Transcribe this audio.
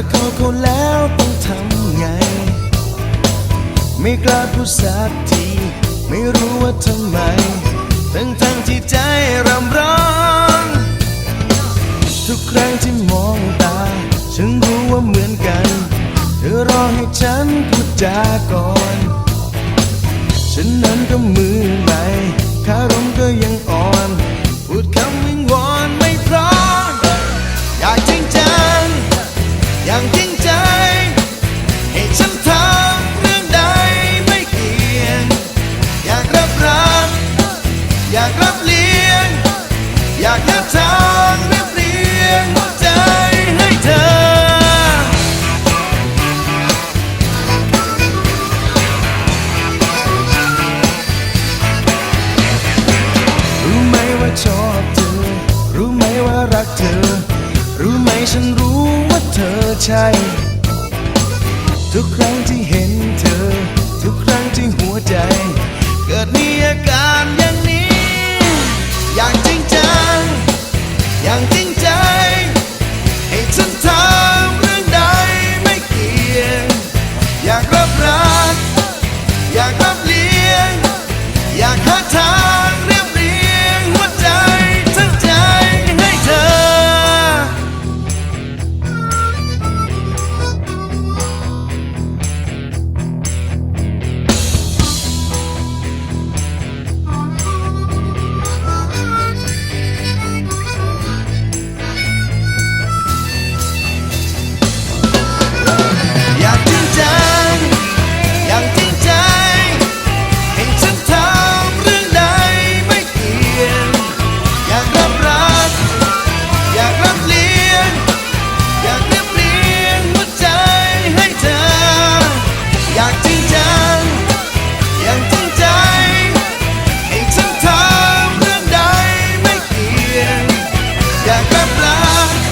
รักเขาเขาแล้วต้องทำไง ไม่กล้าพูดสักที ไม่รู้ว่าทำไม ทั้งทั้งๆที่ใจรำร้อง ทุกครั้งที่มองตา ฉันรู้ว่าเหมือนกัน เธอรอให้ฉันพูดจาก่อน ฉันนั้นก็มือใหม่คารมก็ยังอ่อน พูดคำ เธอ รู้ไหมฉันรู้ว่าเธอใช่ ทุกครั้งที่เห็นเธอ ทุกครั้งที่หัวใจ เกิดมีอาการอย่างนี้ อย่างจริงจังอย่างจริง